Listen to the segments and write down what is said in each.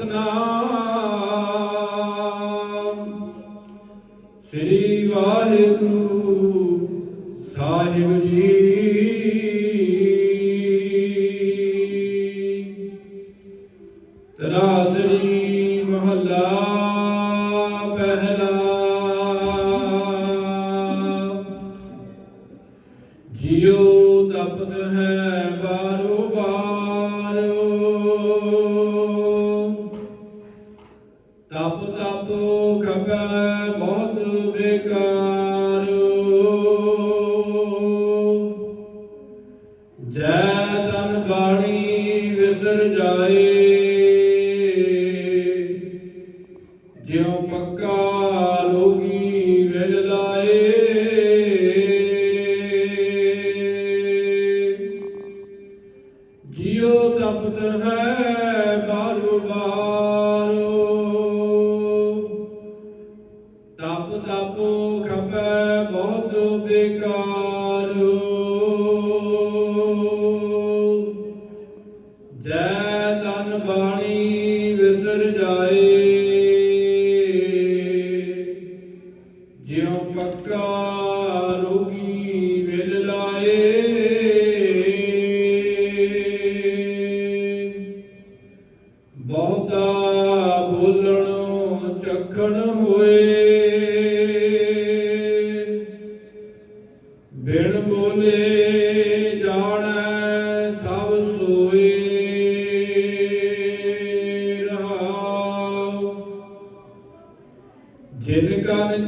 ਸਤਨਾਮ ਸ੍ਰੀ ਵਾਹਿਗੁਰੂ ਸਾਹਿਬ ਜੀ। ਤਨਾਸਰੀ ਮਹੱਲਾ ਪਹਿਲਾ। ਜਿਉ ਤਪਤ ਹੈ ਬਾਰੋ ਬਾਰ। ਤਪ ਤਪ ਖਪੈ ਬਹੁਤ ਬੇਕਾਰ। ਜੈ ਤਨ ਬਾਣੀ ਵਿਸਰ ਜਾਏ, ਜਿਉ ਪੱਕਾ ਲੋਗੀ ਵਿਲ ਲਾਏ। ਜਿਉ ਤਪਤ ਹੈ ਤਪ ਖਪੈ ਬਹੁਤ ਬੇਕਾਰ ਜੈ ਤਨ ਬਾਣੀ ਵਿਸਰ ਜਾਏ। ਜਿਉ ਪੱਕਾ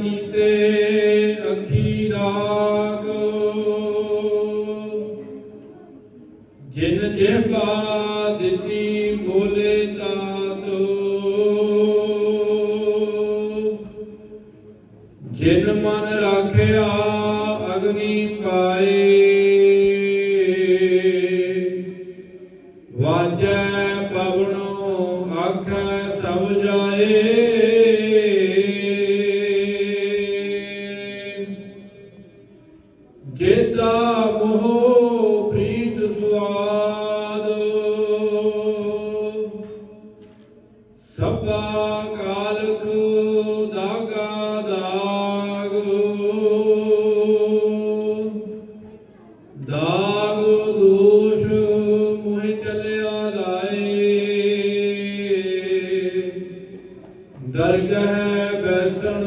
ਕੀਤੇ ਅੱਖੀ ਰਾਗ। ਜਿਨ ਜਿਹਬਾ ਦਿੱਤੀ ਬੋਲੇ ਤਾਤੋ। ਜਿਨ ਮਨ ਰਾਖਿਆ ਅਗਨੀ ਪਾਏ। ਵਾਜੈ ਪਵਨੋ ਆਖੈ ਸਭ ਜਾਏ। ਜੇਤਾ ਮੋਹ ਪ੍ਰੀਤ ਸੁਆਦ। ਸਭਾ ਕਾਲਕ ਦਾਗਾ ਦਾਗ। ਦਾਗ ਦੋਸ਼ ਮੋਹ ਚੱਲਿਆ ਲਾਏ ਦਰਗਹਿ ਬੈਸਣ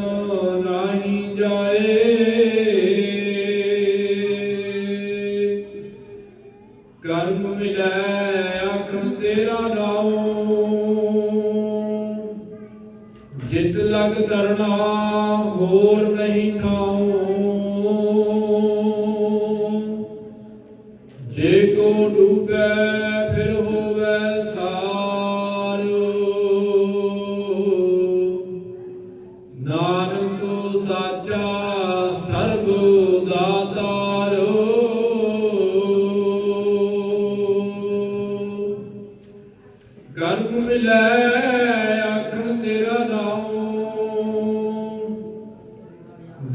ਕਰਮ ਮਿਲੈ ਆਖਣ ਤੇਰਾ ਨਾਉ। ਜਿਤ ਲਗ ਕਰਨਾ ਹੋਰ ਨਹੀਂ ਖਾਉ ਜੇ ਕੋ ਡੂਬੈ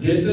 ਜਿਤ